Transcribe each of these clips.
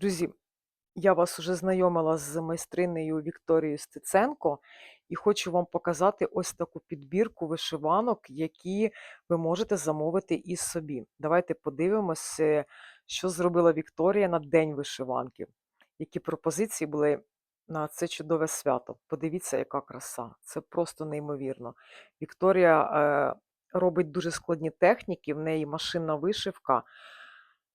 Друзі, я вас уже знайомила з майстринею Вікторією Стеценко і хочу вам показати ось таку підбірку вишиванок, які ви можете замовити і собі. Давайте подивимось, що зробила Вікторія на День вишиванки. Які пропозиції були на це чудове свято. Подивіться, яка краса. Це просто неймовірно. Вікторія е, робить дуже складні техніки, в неї машинна вишивка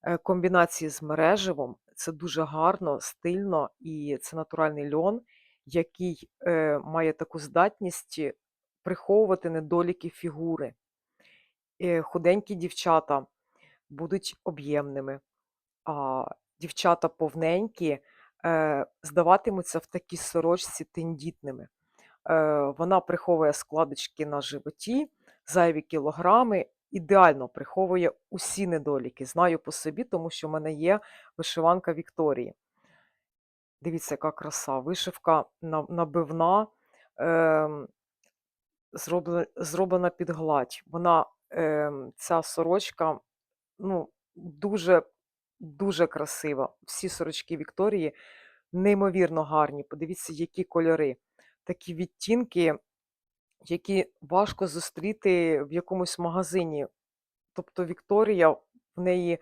е, комбінації з мереживом. Це дуже гарно, стильно і це натуральний льон, який е, має таку здатність приховувати недоліки фігури. Е, худенькі дівчата будуть об'ємними, а дівчата повненькі е, здаватимуться в такій сорочці тендітними. Е, вона приховує складочки на животі, зайві кілограми, ідеально приховує усі недоліки. Знаю по собі, тому що в мене є вишиванка Вікторії. Дивіться, яка краса. Вишивка набивна, ем, зроблена, зроблена під гладь. Вона, ем, ця сорочка, ну, дуже, дуже красива. Всі сорочки Вікторії неймовірно гарні. Подивіться, які кольори. Такі відтінки, які важко зустріти в якомусь магазині. Тобто Вікторія, в неї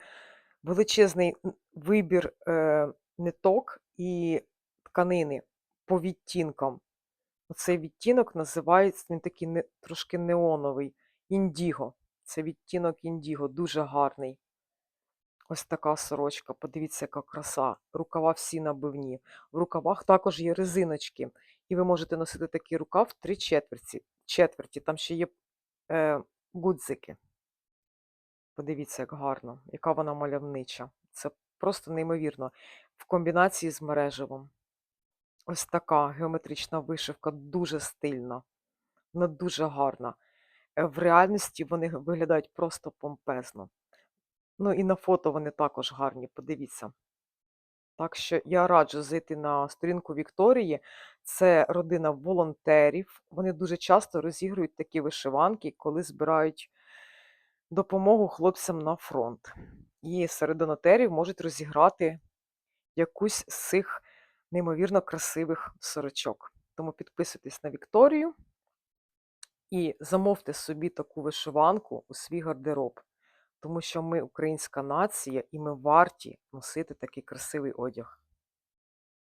величезний вибір е, ниток і тканини по відтінкам. Оцей відтінок називається, він такий не, трошки неоновий. Індіго. Це відтінок індіго, дуже гарний. Ось така сорочка. Подивіться, яка краса. Рукава всі набивні. В рукавах також є резиночки. І ви можете носити такий рукав в три четверті. Четверті. Там ще є е, гудзики. Подивіться, як гарно, яка вона мальовнича. Це просто неймовірно. В комбінації з мереживом. Ось така геометрична вишивка, дуже стильна, вона дуже гарна. Е, В реальності вони виглядають просто помпезно. Ну і на фото вони також гарні, подивіться. Так що я раджу зайти на сторінку Вікторії. Це родина волонтерів. Вони дуже часто розігрують такі вишиванки, коли збирають допомогу хлопцям на фронт. І серед донатерів можуть розіграти якусь з цих неймовірно красивих сорочок. Тому підписуйтесь на Вікторію і замовте собі таку вишиванку у свій гардероб, тому що ми українська нація і ми варті носити такий красивий одяг.